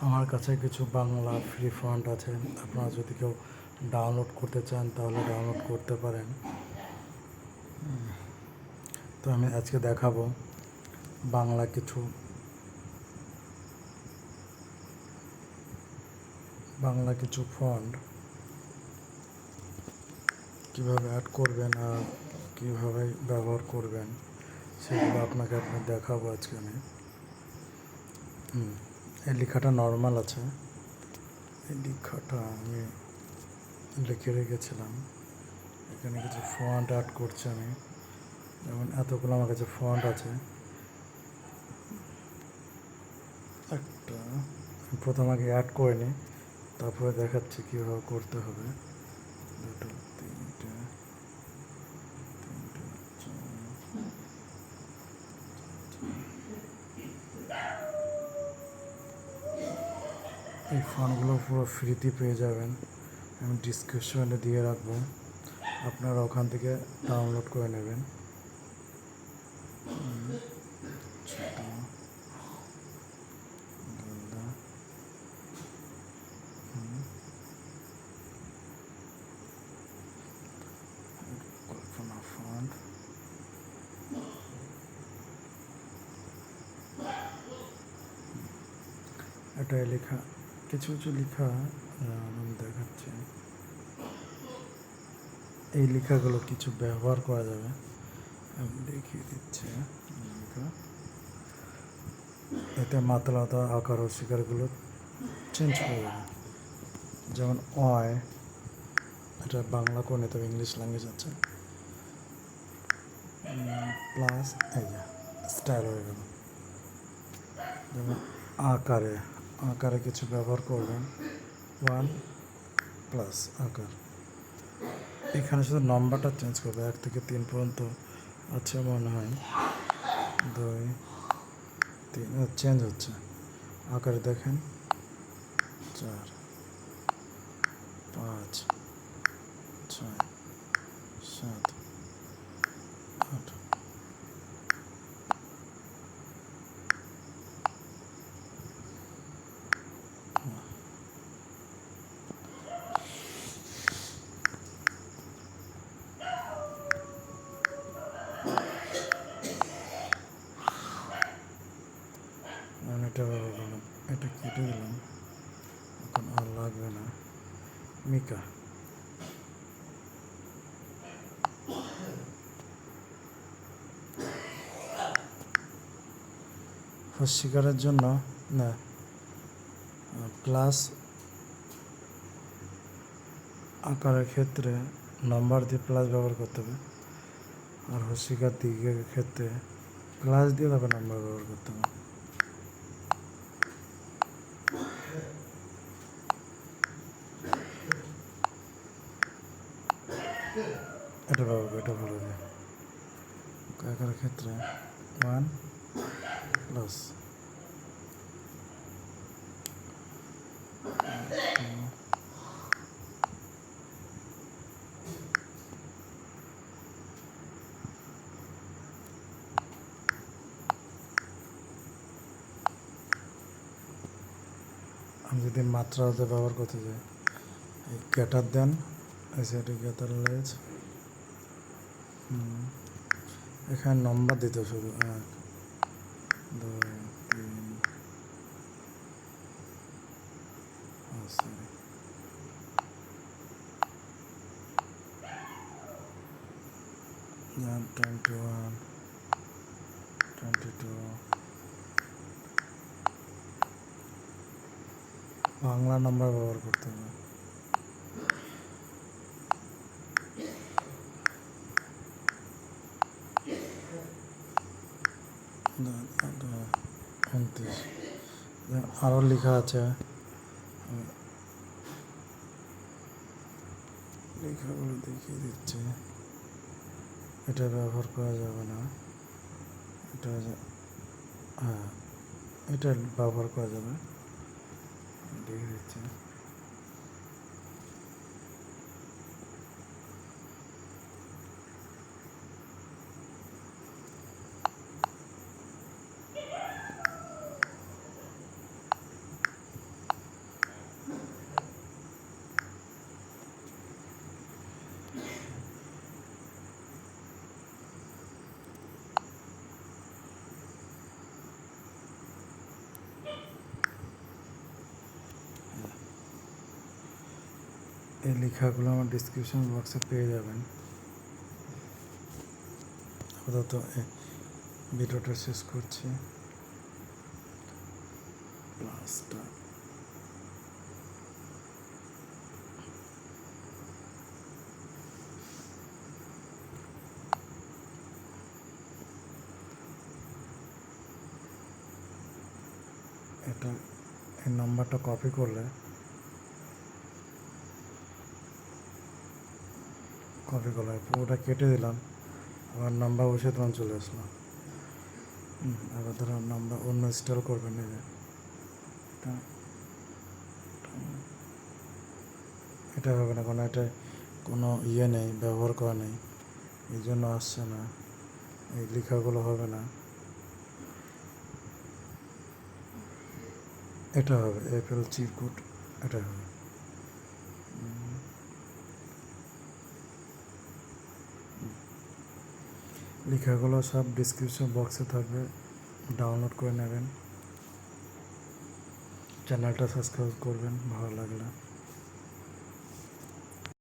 আমার কাছে কিছু বাংলা ফ্রি ফন্ট আছে। আপনারা যদি কেউ ডাউনলোড করতে চান, তাহলে ডাউনলোড করতে পারেন। তো আমি আজকে দেখাবো বাংলা কিছু। বাংলা কিছু ফন্ট কীভাবে অ্যাড করবেন আর কীভাবে ব্যবহার করবেন, সেগুলো আপনাকে আপনি দেখাবো আজকে আমি। হুম। এই লেখাটা নর্মাল আছে। এই লেখাটা আমি লিখে রেখেছিলাম। এখানে কিছু ফন্ট অ্যাড করছি আমি। যেমন এতগুলো আমার কাছে ফন্ট আছে। একটা প্রথম আগে অ্যাড করে নিই তারপরে দেখাচ্ছি কীভাবে করতে হবে। দুটো। এই ফোনগুলো পুরো ফ্রিতে পেয়ে যাবেন। আমি ডিসক্রিপশনে দিয়ে রাখব। আপনারা ওখান থেকে ডাউনলোড করে নেবেন। হুম, ছোট, গোলদা, হুম, কল্পনা ফন্ট এটা লেখা কিছু কিছু লেখা আমি দেখাচ্ছি। এই লেখাগুলো কিছু ব্যবহার করা যাবে। আমি দেখিয়ে দিচ্ছি এতে মাত্রালতা আকার ও শিকারগুলো চেঞ্জ করে যাবে। যেমন অয়, এটা বাংলা কোনে তবে ইংলিশ ল্যাঙ্গুয়েজ আছে। প্লাস এই স্টাইল হয়ে গেল। যেমন আকারে। আকারে কিছু ব্যবহার করবেন। ওয়ান প্লাস আকার। এখানে শুধু নম্বরটা চেঞ্জ করবে, এক থেকে তিন পর্যন্ত আছে মনে হয়। দুই, তিন চেঞ্জ হচ্ছে। আকারে দেখেন। চার, পাঁচ, ছয়, সাত এটা এটা কেটে দিলাম। এখন আর লাগবে না। মিকা। শিকারের জন্য, না প্লাস আকারের ক্ষেত্রে নাম্বার দিয়ে প্লাস ব্যবহার করতে হবে। আর হস্যিকার দিকের ক্ষেত্রে প্লাস দিয়ে তারপর নাম্বার ব্যবহার করতে হবে। এটা করে এটা ভালো দিয়ে কাকার ক্ষেত্রে? ওয়ান প্লাস আমি যদি মাত্রা ব্যবহার করতে চাই এই দেন। সাইডে গ্যাটার লেজ। এখানে নম্বর দিতে শুধু এক দুই তিন sorry one twenty two Bangla number ব্যবহার করতে হবে। উনত্রিশ আরও লেখা আছে। লেখাগুলো দেখিয়ে দিচ্ছে। এটা ব্যবহার করা যাবে না। এটা হ্যাঁ এটা ব্যবহার করা যাবে। দেখিয়ে দিচ্ছি। এই লেখাগুলো আমার ডিসক্রিপশন বক্সে পেয়ে যাবেন। আপাতত ভিডিওটা শেষ করছি। প্লাসটা এটা এই নাম্বারটা কপি করলে কপি করলে পুরোটা কেটে দিলাম। আবার নাম্বার বসে তখন চলে আসলো হুম, এবার ধরো নাম্বার অন্য ইনস্টল করবেন যে এটা হবে না কোনো এটা কোনো ইয়ে নেই ব্যবহার করা নেই। এই জন্য আসছে না। এই লেখাগুলো হবে না। এটা হবে এপেল চিরকুট এটা হবে। লেখাগুলো সব ডিসক্রিপশন বক্সে থাকবে। ডাউনলোড করে নেবেন। চ্যানেলটা সাবস্ক্রাইব করবেন ভালো লাগলে।